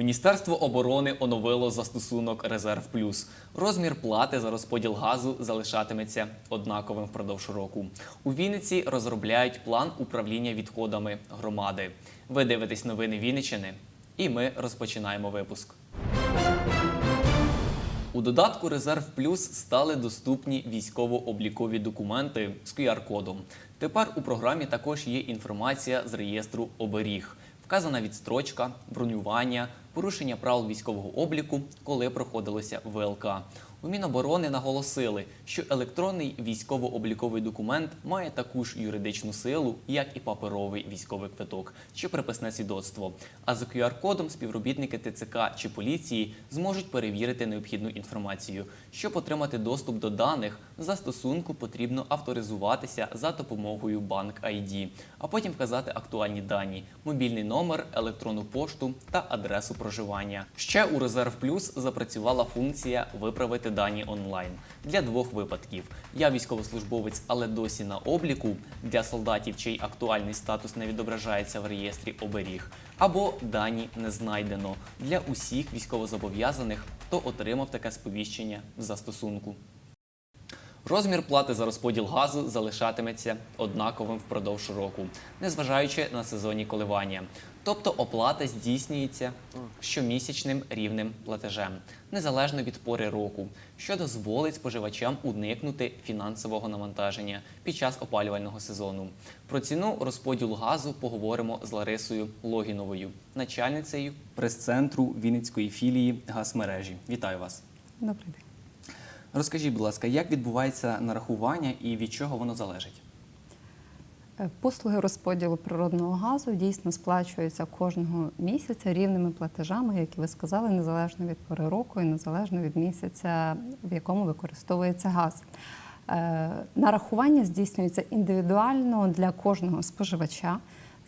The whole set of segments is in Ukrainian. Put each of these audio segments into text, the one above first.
Міністерство оборони оновило застосунок Резерв Плюс. Розмір плати за розподіл газу залишатиметься однаковим впродовж року. У Вінниці розробляють план управління відходами громади. Ви дивитесь новини Вінниччини, і ми розпочинаємо випуск. У додатку Резерв Плюс стали доступні військово-облікові документи з QR-кодом. Тепер у програмі також є інформація з реєстру оберіг. Вказана відстрочка, бронювання, порушення правил військового обліку, коли проходилося ВЛК. У Міноборони наголосили, що електронний військово-обліковий документ має таку ж юридичну силу, як і паперовий військовий квиток чи приписне свідоцтво. А за QR-кодом співробітники ТЦК чи поліції зможуть перевірити необхідну інформацію. Щоб отримати доступ до даних, за стосунку потрібно авторизуватися за допомогою Банк ID, а потім вказати актуальні дані, мобільний номер, електронну пошту та адресу проживання. Ще у Резерв Плюс запрацювала функція виправити дані онлайн для двох випадків: я військовослужбовець, але досі на обліку для солдатів, чий актуальний статус не відображається в реєстрі оберіг, або дані не знайдено для усіх військовозобов'язаних, хто отримав таке сповіщення в застосунку. Розмір плати за розподіл газу залишатиметься однаковим впродовж року, незважаючи на сезонні коливання. Тобто оплата здійснюється щомісячним рівнем платежем, незалежно від пори року, що дозволить споживачам уникнути фінансового навантаження під час опалювального сезону. Про ціну розподілу газу поговоримо з Ларисою Логіновою, начальницею прес-центру Вінницької філії газмережі. Вітаю вас! Добрий день. Розкажіть, будь ласка, як відбувається нарахування і від чого воно залежить? Е, Послуги розподілу природного газу дійсно сплачуються кожного місяця рівними платежами, як і ви сказали, незалежно від пори року і незалежно від місяця, в якому використовується газ. Е, Нарахування здійснюється індивідуально для кожного споживача,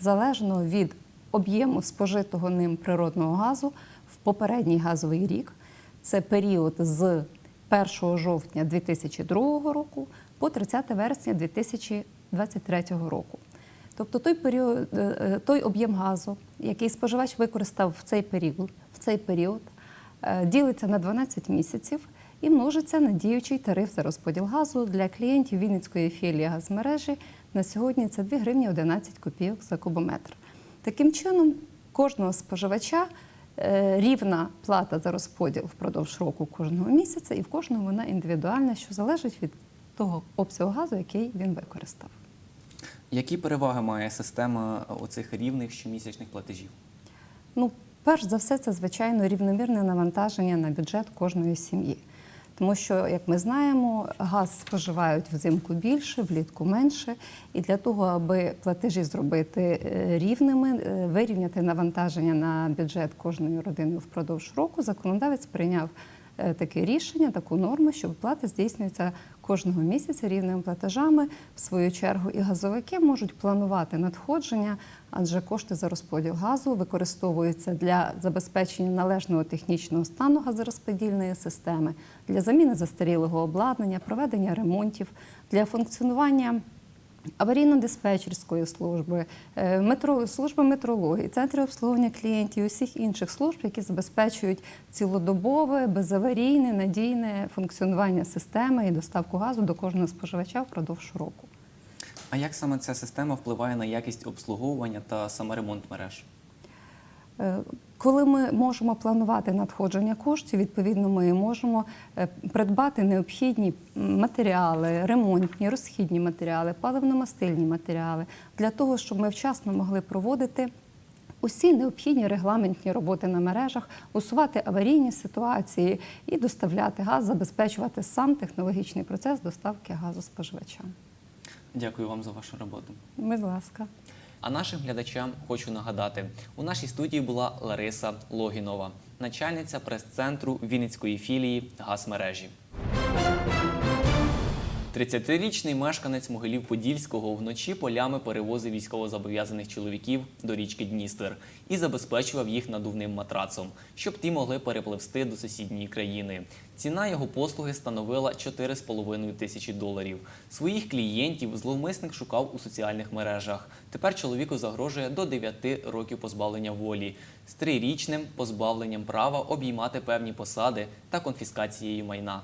залежно від об'єму спожитого ним природного газу в попередній газовий рік. Це період з 1 жовтня 2002 року по 30 вересня 2023 року. Тобто той період, е, е, той об'єм газу, який споживач використав в цей період, в цей період е, ділиться на 12 місяців і множиться на діючий тариф за розподіл газу для клієнтів Вінницької філії газмережі. На сьогодні це 2 гривні 11 копійок за кубометр. Таким чином, кожного споживача рівна плата за розподіл впродовж року кожного місяця, і в кожного вона індивідуальна, що залежить від того обсягу газу, який він використав. Які переваги має система оцих рівних щомісячних платежів? Ну, перш за все, це звичайно рівномірне навантаження на бюджет кожної сім'ї. Тому що, як ми знаємо, газ споживають взимку більше, влітку менше. І для того, аби платежі зробити е, рівними, е, вирівняти навантаження на бюджет кожної родини впродовж року, законодавець прийняв е, таке рішення, таку норму, що плати здійснюються кожного місяця рівними платежами. В свою чергу і газовики можуть планувати надходження, адже кошти за розподіл газу використовуються для забезпечення належного технічного стану газорозподільної системи, для заміни застарілого обладнання, проведення ремонтів, для функціонування. Аварійно-диспетчерської служби, е, метро, служби метрології, центри обслуговування клієнтів і усіх інших служб, які забезпечують цілодобове, безаварійне, надійне функціонування системи і доставку газу до кожного споживача впродовж року. А як саме ця система впливає на якість обслуговування та саме ремонт мереж? Коли ми можемо планувати надходження коштів, відповідно, ми можемо е, придбати необхідні матеріали, ремонтні, розхідні матеріали, паливно-мастильні матеріали для того, щоб ми вчасно могли проводити усі необхідні регламентні роботи на мережах, усувати аварійні ситуації і доставляти газ, забезпечувати сам технологічний процес доставки газу споживачам. Дякую вам за вашу роботу. Будь ласка. А нашим глядачам хочу нагадати: у нашій студії була Лариса Логінова, начальниця прес-центру Вінницької філії газмережі. 30-річний мешканець Могилів-Подільського вночі полями перевозив військовозобов'язаних чоловіків до річки Дністер і забезпечував їх надувним матрацом, щоб ті могли перепливсти до сусідньої країни. Ціна його послуги становила 4,5 тисячі доларів. Своїх клієнтів зловмисник шукав у соціальних мережах. Тепер чоловіку загрожує до 9 років позбавлення волі з трирічним позбавленням права обіймати певні посади та конфіскацією майна.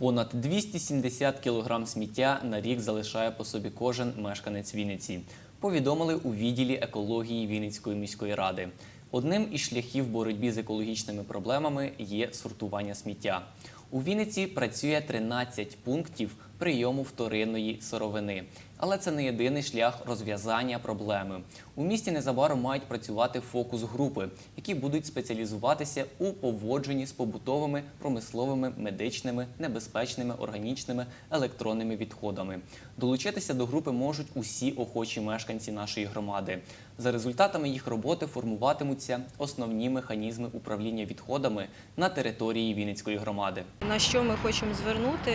Понад 270 кг сміття на рік залишає по собі кожен мешканець Вінниці. Повідомили у відділі екології Вінницької міської ради. Одним із шляхів боротьби з екологічними проблемами є сортування сміття. У Вінниці працює 13 пунктів прийому вторинної сировини. Але це не єдиний шлях розв'язання проблеми. У місті незабаром мають працювати фокус-групи, які будуть спеціалізуватися у поводженні з побутовими, промисловими, медичними, небезпечними, органічними, електронними відходами. Долучитися до групи можуть усі охочі мешканці нашої громади. За результатами їх роботи формуватимуться основні механізми управління відходами на території Вінницької громади. На що ми хочемо звернути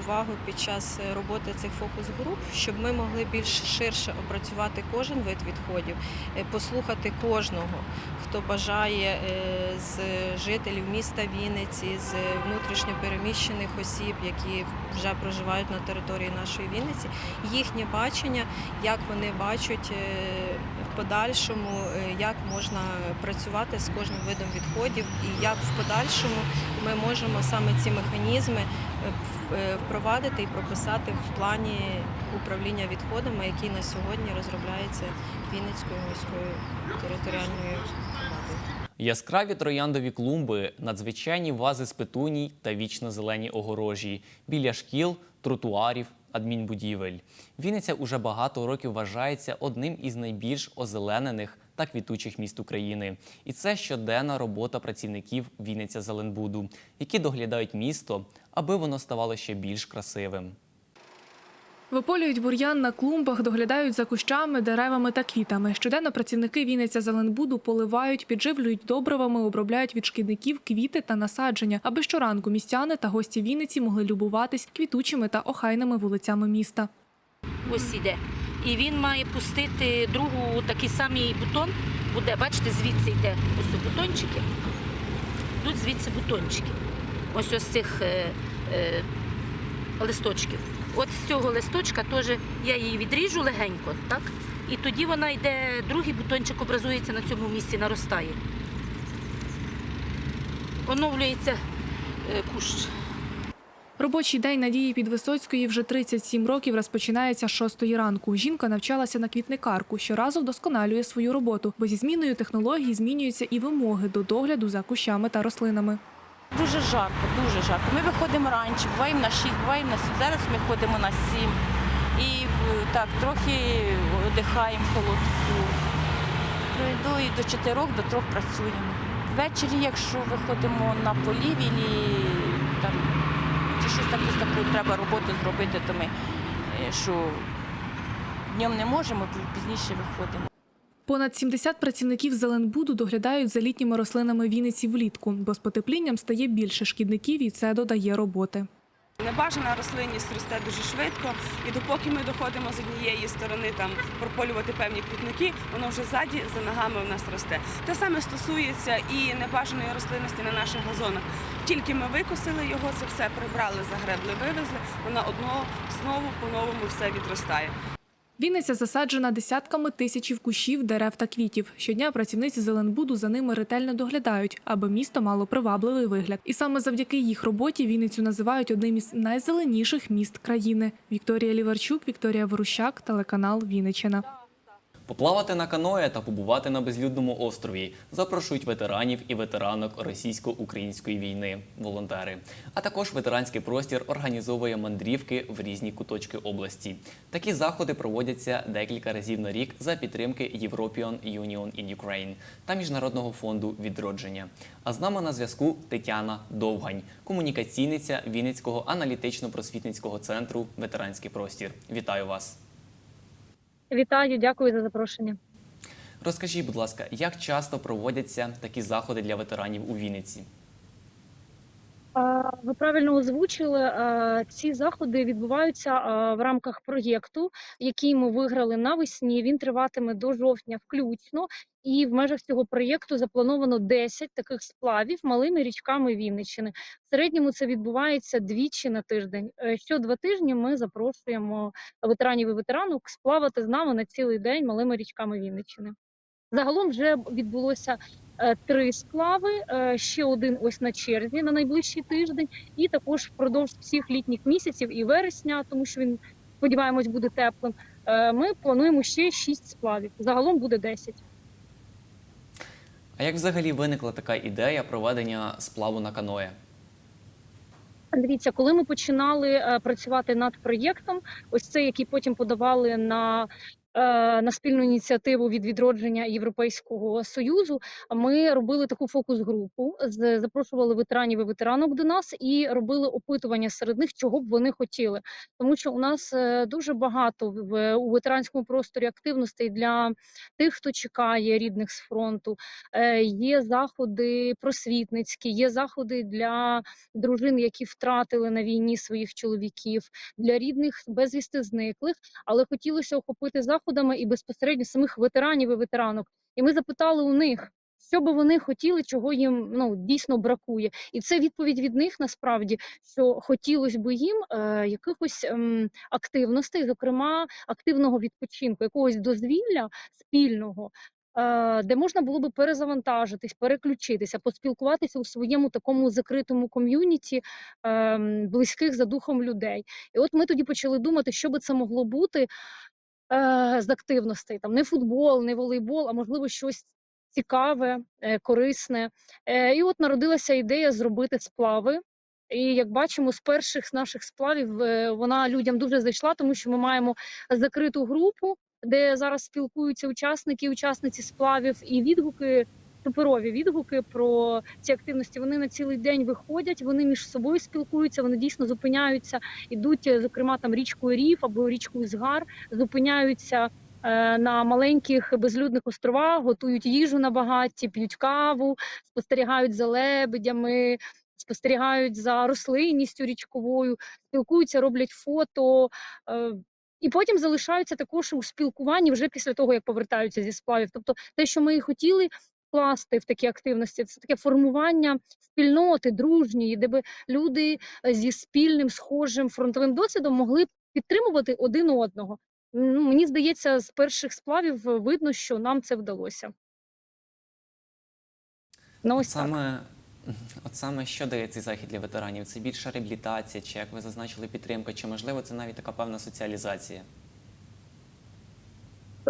увагу під час роботи цих фокус-груп, щоб ми могли більш ширше опрацювати кожен вид відходів, е, послухати кожного, хто бажає е, з жителів міста Вінниці, з внутрішньо переміщених осіб, які вже проживають на території нашої Вінниці, їхнє бачення, як вони бачать е, подальшому, е, як можна працювати з кожним видом відходів і як в подальшому ми можемо саме ці механізми е, е, впровадити і прописати в плані управління відходами, який на сьогодні розробляється Вінницькою міською територіальною громадою. Яскраві трояндові клумби, надзвичайні вази з петуній та вічно-зелені огорожі біля шкіл, тротуарів, адмінбудівель. Вінниця уже багато років вважається одним із найбільш озеленених та квітучих міст України. І це щоденна робота працівників Вінниця Зеленбуду, які доглядають місто, аби воно ставало ще більш красивим. Виполюють бур'ян на клумбах, доглядають за кущами, деревами та квітами. Щоденно працівники Вінниця Зеленбуду поливають, підживлюють добривами, обробляють від шкідників квіти та насадження, аби щоранку містяни та гості Вінниці могли любуватись квітучими та охайними вулицями міста. ось іде. І він має пустити другу такий самий бутон. Буде, бачите, звідси йде ось бутончики. Йдуть звідси бутончики. Ось ось цих е, е, листочків. От з цього листочка теж я її відріжу легенько, так? І тоді вона йде, другий бутончик образується на цьому місці, наростає. Оновлюється е, кущ. Робочий день Надії Підвисоцької вже 37 років розпочинається з 6 ранку. Жінка навчалася на квітникарку, щоразу вдосконалює свою роботу, бо зі зміною технологій змінюються і вимоги до догляду за кущами та рослинами. Дуже жарко, дуже жарко. Ми виходимо раніше, буваємо на 6, буваємо на 7. Зараз ми ходимо на 7. І е, так, трохи одихаємо холодку. Ну, і до 4 до 3 працюємо. Ввечері, якщо виходимо на полівілі, там, чи щось таку, таку треба роботу зробити, то ми е, що днем не можемо, пізніше виходимо. Понад 70 працівників Зеленбуду доглядають за літніми рослинами Вінниці влітку, бо з потеплінням стає більше шкідників і це додає роботи. Небажана рослинність росте дуже швидко, і допоки ми доходимо з однієї сторони там прополювати певні квітники, воно вже ззаді за ногами в нас росте. Те саме стосується і небажаної рослинності на наших газонах. Тільки ми викосили його, це все прибрали, загребли, вивезли, вона одного знову по-новому все відростає. Вінниця засаджена десятками тисячів кущів, дерев та квітів. Щодня працівниці Зеленбуду за ними ретельно доглядають, аби місто мало привабливий вигляд. І саме завдяки їх роботі Вінницю називають одним із найзеленіших міст країни. Вікторія Ліварчук, Вікторія Ворущак, телеканал Вінниччина. Поплавати на каное та побувати на безлюдному острові запрошують ветеранів і ветеранок російсько-української війни, волонтери. А також ветеранський простір організовує мандрівки в різні куточки області. Такі заходи проводяться декілька разів на рік за підтримки European Union in Ukraine та Міжнародного фонду відродження. А з нами на зв'язку Тетяна Довгань, комунікаційниця Вінницького аналітично-просвітницького центру Ветеранський простір. Вітаю вас! Вітаю, дякую за запрошення. Розкажіть, будь ласка, як часто проводяться такі заходи для ветеранів у Вінниці? Ви правильно озвучили. Ці заходи відбуваються в рамках проєкту, який ми виграли навесні. Він триватиме до жовтня включно. І в межах цього проєкту заплановано 10 таких сплавів малими річками Вінниччини. В середньому це відбувається двічі на тиждень. Е, Що два тижні ми запрошуємо ветеранів і ветеранок сплавати з нами на цілий день малими річками Вінниччини. Загалом вже відбулося три сплави, е, ще один ось на черзі на найближчий тиждень, і також впродовж всіх літніх місяців і вересня, тому що він сподіваємось буде теплим. е, Ми плануємо ще шість сплавів. Загалом буде 10. А як взагалі виникла така ідея проведення сплаву на каное? Дивіться, коли ми починали е, працювати над проєктом, ось цей, який потім подавали на, е, на спільну ініціативу від відродження Європейського союзу, ми робили таку фокус-групу, запрошували ветеранів і ветеранок до нас і робили опитування серед них, чого б вони хотіли. Тому що у нас е, дуже багато в у ветеранському просторі активностей для тих, хто чекає рідних з фронту. Е, Є заходи просвітницькі, є заходи для дружин, які втратили на війні своїх чоловіків, для рідних безвісти зниклих, але хотілося охопити заходами і безпосередньо самих ветеранів і ветеранок. І ми запитали у них, що би вони хотіли, чого їм ну дійсно бракує. І це відповідь від них насправді, що хотілося б їм е, якихось ем, активностей, зокрема активного відпочинку, якогось дозвілля спільного. е, Де можна було би перезавантажитись, переключитися, поспілкуватися у своєму такому закритому ком'юніті ем, близьких за духом людей. І от ми тоді почали думати, що би це могло бути е, з активностей. Там не футбол, не волейбол, а можливо щось цікаве, е, корисне. Е, і от народилася ідея зробити сплави. І як бачимо, з перших наших сплавів е, вона людям дуже зайшла, тому що ми маємо закриту групу, де зараз спілкуються учасники учасниці сплавів, і відгуки. Суперові відгуки про ці активності. Вони на цілий день виходять, вони між собою спілкуються, вони дійсно зупиняються, ідуть, зокрема, там річкою Рів або річкою Згар, зупиняються е, на маленьких безлюдних островах, готують їжу на багатті, п'ють каву, спостерігають за лебедями, спостерігають за рослинністю річковою, спілкуються, роблять фото. Е, і потім залишаються також у спілкуванні вже після того, як повертаються зі сплавів. Тобто, те, що ми і хотіли вкласти в такі активності, це таке формування спільноти дружньої, де би люди е, зі спільним схожим фронтовим досвідом могли підтримувати один одного. Ну, мені здається, з перших сплавів е, видно, що нам це вдалося. Ну, ось так. саме, от саме що дає цей захід для ветеранів? Це більша реабілітація, чи як ви зазначили, підтримка, чи можливо це навіть така певна соціалізація?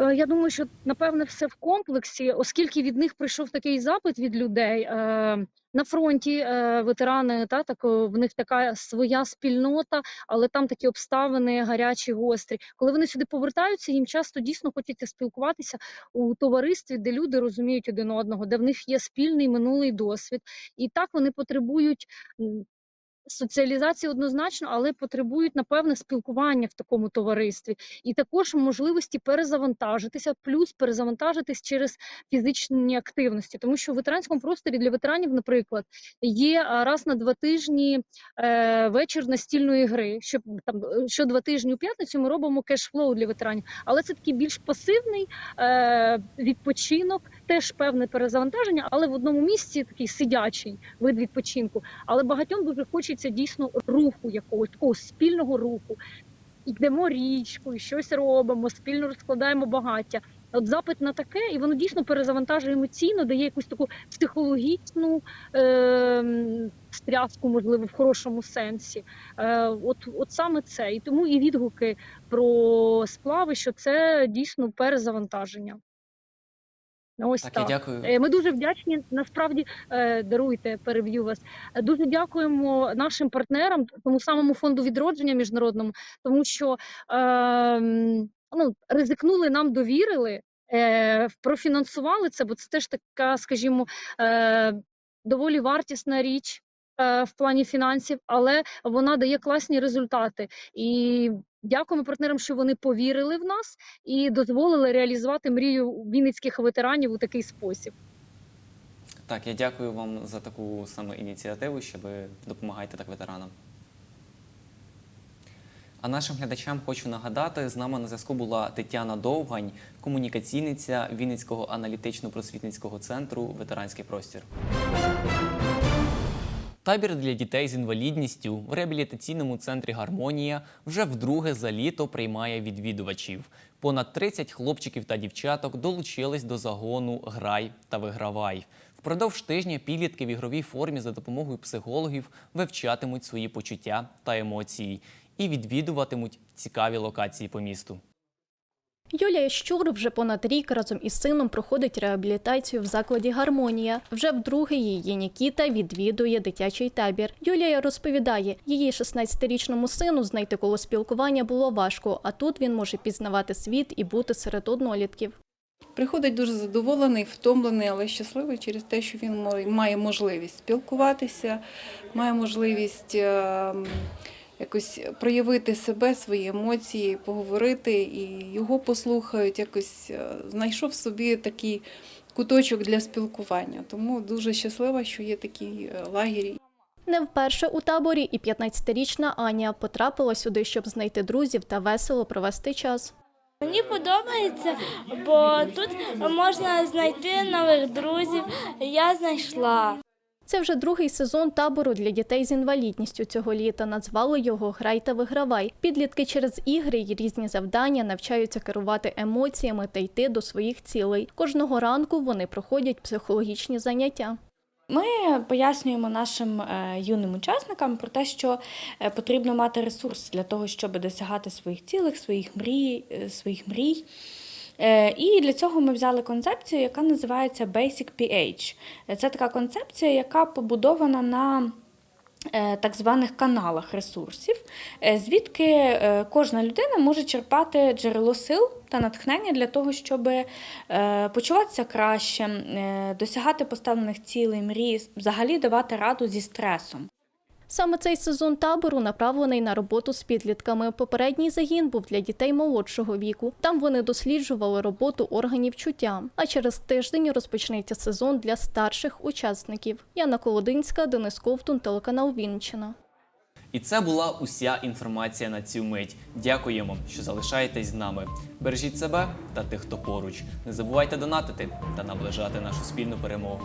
Е, Я думаю, що напевне все в комплексі, оскільки від них прийшов такий запит від людей. Е, На фронті е, ветерани, та так в них така своя спільнота, але там такі обставини гарячі, гострі. Коли вони сюди повертаються, їм часто дійсно хочеться спілкуватися у товаристві, де люди розуміють один одного, де в них є спільний минулий досвід, і так вони потребують. Соціалізації однозначно, але потребують напевне спілкування в такому товаристві, і також можливості перезавантажитися, плюс перезавантажитись через фізичні активності, тому що в ветеранському просторі для ветеранів, наприклад, є раз на два тижні е, вечір настільної гри. Що там е, що два тижні у п'ятницю ми робимо кешфлоу для ветеранів, але це такий більш пасивний е, відпочинок, теж певне перезавантаження, але в одному місці такий сидячий вид відпочинку. Але багатьом дуже хочеться дійсно руху якогось такого спільного руху. Йдемо річкою, щось робимо, спільно розкладаємо багаття. От запит на таке, і воно дійсно перезавантажує емоційно, дає якусь таку психологічну е, стряску, можливо, в хорошому сенсі. Е, от, от саме це. І тому і відгуки про сплави, що це дійсно перезавантаження. Ось Так, так. дякую. Е, Ми дуже вдячні. Насправді е, даруйте, переб'ю вас. Дуже дякуємо нашим партнерам, тому самому фонду відродження міжнародному, тому що е, ну, ризикнули, нам довірили, е, профінансували це, бо це теж така, скажімо, е, доволі вартісна річ. е, В плані фінансів, але вона дає класні результати. І дякуємо партнерам, що вони повірили в нас і дозволили реалізувати мрію вінницьких ветеранів у такий спосіб. Так, я дякую вам за таку саме ініціативу, що ви допомагаєте так ветеранам. А нашим глядачам хочу нагадати, з нами на зв'язку була Тетяна Довгань, комунікаційниця Вінницького аналітично-просвітницького центру Ветеранський простір. Табір для дітей з інвалідністю в реабілітаційному центрі Гармонія вже вдруге за літо приймає відвідувачів. Понад 30 хлопчиків та дівчаток долучились до загону Грай та вигравай. Впродовж тижня підлітки в ігровій формі за допомогою психологів вивчатимуть свої почуття та емоції і відвідуватимуть цікаві локації по місту. Юлія Щур вже понад рік разом із сином проходить реабілітацію в закладі Гармонія. Вже вдруге її Нікіта відвідує дитячий табір. Юлія розповідає, її 16-річному сину знайти коло спілкування було важко, а тут він може пізнавати світ і бути серед однолітків. Приходить дуже задоволений, втомлений, але щасливий через те, що він має можливість спілкуватися, має можливість е, якось проявити себе, свої емоції, поговорити, і його послухають, якось е, знайшов собі такий куточок для спілкування. Тому дуже щаслива, що є такі е, лагері. Не вперше у таборі і 15-річна Аня потрапила сюди, щоб знайти друзів та весело провести час. Мені подобається, бо тут можна знайти нових друзів. Я знайшла. Це вже другий сезон табору для дітей з інвалідністю цього літа. Назвали його Грай та вигравай. Підлітки через ігри й різні завдання навчаються керувати емоціями та йти до своїх цілей. Кожного ранку вони проходять психологічні заняття. Ми пояснюємо нашим е, юним учасникам про те, що е, потрібно мати ресурс для того, щоб досягати своїх цілей, своїх мрій, е, своїх мрій. Е, І для цього ми взяли концепцію, яка називається Basic PH. Е, Це така концепція, яка побудована на е, так званих каналах ресурсів, звідки кожна людина може черпати джерело сил та натхнення для того, щоб почуватися краще, досягати поставлених цілей, мрій, взагалі давати раду зі стресом. Саме цей сезон табору направлений на роботу з підлітками. Попередній загін був для дітей молодшого віку. Там вони досліджували роботу органів чуття. А через тиждень розпочнеться сезон для старших учасників. Яна Колодинська, Денис Ковтун, телеканал Вінниччина. І це була уся інформація на цю мить. Дякуємо, що залишаєтесь з нами. Бережіть себе та тих, хто поруч. Не забувайте донатити та наближати нашу спільну перемогу.